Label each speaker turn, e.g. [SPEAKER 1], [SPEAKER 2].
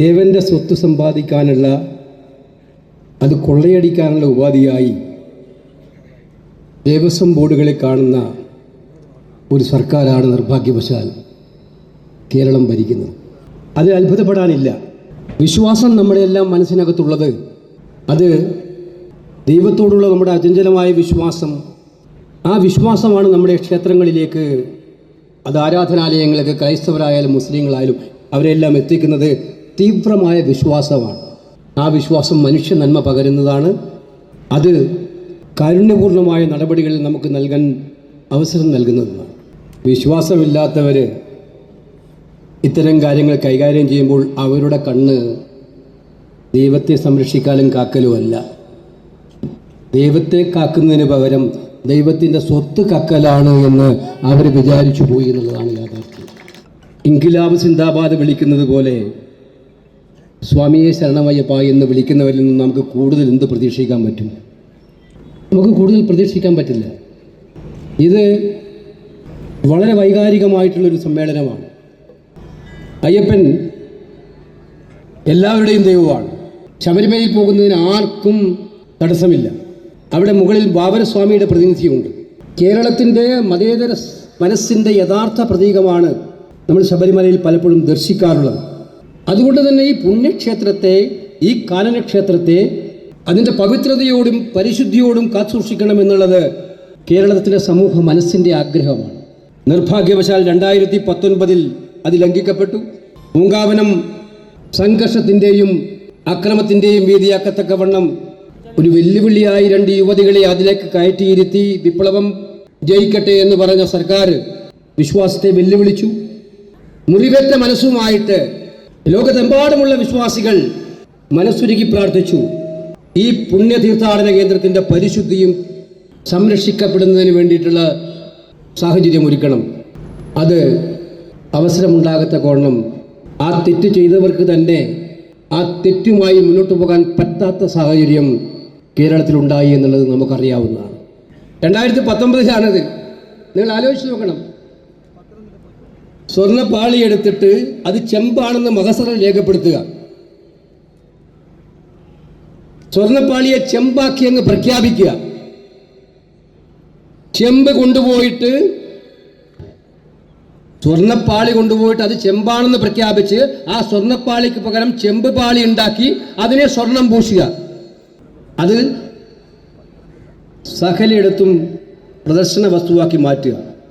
[SPEAKER 1] ദേവന്റെ സ്വത്ത് സമ്പാദിക്കാനുള്ള അത് കൊള്ളയടിക്കാനുള്ള ഉപാധിയായി ദേവസ്വം ബോർഡുകളെ കാണുന്ന ഒരു സർക്കാരാണ് നിർഭാഗ്യവശാൽ കേരളം ഭരിക്കുന്നത്. അത് അത്ഭുതപ്പെടാനില്ല. വിശ്വാസം നമ്മുടെയെല്ലാം മനസ്സിനകത്തുള്ളത് അത് ദൈവത്തോടുള്ള നമ്മുടെ അചഞ്ചലമായ വിശ്വാസം ആ വിശ്വാസമാണ് നമ്മുടെ ക്ഷേത്രങ്ങളിലേക്ക് അത് ആരാധനാലയങ്ങളിലേക്ക് ക്രൈസ്തവരായാലും മുസ്ലിങ്ങളായാലും അവരെല്ലാം എത്തിക്കുന്നത് തീവ്രമായ വിശ്വാസമാണ്. ആ വിശ്വാസം മനുഷ്യ നന്മ പകരുന്നതാണ്. അത് കാരുണ്യപൂർണമായ നടപടികൾ നമുക്ക് നൽകാൻ അവസരം നൽകുന്നതാണ്. വിശ്വാസമില്ലാത്തവർ ഇത്തരം കാര്യങ്ങൾ കൈകാര്യം ചെയ്യുമ്പോൾ അവരുടെ കണ്ണ് ദൈവത്തെ സംരക്ഷിക്കാനും കാക്കലുമല്ല ദൈവത്തെ കാക്കുന്നതിന് പകരം ദൈവത്തിന്റെ സ്വത്ത് കക്കലാണ് എന്ന് അവർ വിചാരിച്ചു പോയി എന്നുള്ളതാണ് യാഥാർത്ഥ്യം. ഇൻകിലാബ് സിന്ദാബാദ് വിളിക്കുന്നത് പോലെ സ്വാമിയെ ശരണമയ്യപ്പ എന്ന് വിളിക്കുന്നവരിൽ നിന്ന് നമുക്ക് കൂടുതൽ എന്ത് പ്രതീക്ഷിക്കാൻ പറ്റും? നമുക്ക് കൂടുതൽ പ്രതീക്ഷിക്കാൻ പറ്റില്ല. ഇത് വളരെ വൈകാരികമായിട്ടുള്ളൊരു സമ്മേളനമാണ്. അയ്യപ്പൻ എല്ലാവരുടെയും ദൈവമാണ്. ശബരിമലയിൽ പോകുന്നതിന് ആർക്കും തടസ്സമില്ല. അവിടെ മുകളിൽ ബാബരസ്വാമിയുടെ പ്രതിനിധിയുണ്ട്. കേരളത്തിന്റെ മതേതര മനസ്സിന്റെ യഥാർത്ഥ പ്രതീകമാണ് നമ്മൾ ശബരിമലയിൽ പലപ്പോഴും ദർശിക്കാറുള്ളത്. അതുകൊണ്ട് തന്നെ ഈ പുണ്യക്ഷേത്രത്തെ ഈ കാനനക്ഷേത്രത്തെ അതിന്റെ പവിത്രതയോടും പരിശുദ്ധിയോടും കാത്തുസൂക്ഷിക്കണമെന്നുള്ളത് കേരളത്തിലെ സമൂഹ മനസ്സിന്റെ ആഗ്രഹമാണ്. നിർഭാഗ്യവശാൽ രണ്ടായിരത്തി പത്തൊൻപതിൽ അത് ലംഘിക്കപ്പെട്ടു. പൂങ്കാവനം സംഘർഷത്തിന്റെയും അക്രമത്തിന്റെയും വീതിയാക്കത്തക്കവണ്ണം ഒരു വെല്ലുവിളിയായി രണ്ട് യുവതികളെ അതിലേക്ക് കയറ്റിയിരുത്തി വിപ്ലവം ജയിക്കട്ടെ എന്ന് പറഞ്ഞ സർക്കാർ വിശ്വാസത്തെ വെല്ലുവിളിച്ചു. മുറിവേറ്റ മനസ്സുമായിട്ട് ലോകത്തെമ്പാടുമുള്ള വിശ്വാസികൾ മനസ്സുരുകി പ്രാർത്ഥിച്ചു. ഈ പുണ്യ തീർത്ഥാടന കേന്ദ്രത്തിന്റെ പരിശുദ്ധിയും സംരക്ഷിക്കപ്പെടുന്നതിന് വേണ്ടിയിട്ടുള്ള സാഹചര്യം ഒരുക്കണം. അത് അവസരമുണ്ടാകത്ത കോണം ആ തെറ്റ് ചെയ്തവർക്ക് തന്നെ ആ തെറ്റുമായി മുന്നോട്ട് പോകാൻ പറ്റാത്ത സാഹചര്യം കേരളത്തിലുണ്ടായി എന്നുള്ളത് നമുക്കറിയാവുന്നതാണ്. രണ്ടായിരത്തി പത്തൊമ്പതിലാണത്. നിങ്ങൾ ആലോചിച്ച് നോക്കണം. സ്വർണപ്പാളി എടുത്തിട്ട് അത് ചെമ്പാണെന്ന് മഹസറിൽ രേഖപ്പെടുത്തുക. സ്വർണപ്പാളിയെ ചെമ്പാക്കി അങ്ങ് പ്രഖ്യാപിക്കുക. ചെമ്പ് കൊണ്ടുപോയിട്ട് സ്വർണപ്പാളി കൊണ്ടുപോയിട്ട് അത് ചെമ്പാണെന്ന് പ്രഖ്യാപിച്ച് ആ സ്വർണപ്പാളിക്ക് പകരം ചെമ്പ് പാളി ഉണ്ടാക്കി അതിനെ സ്വർണം പൂശുക. അത് സഹലയിടത്തും പ്രദർശന വസ്തുവാക്കി മാറ്റുക.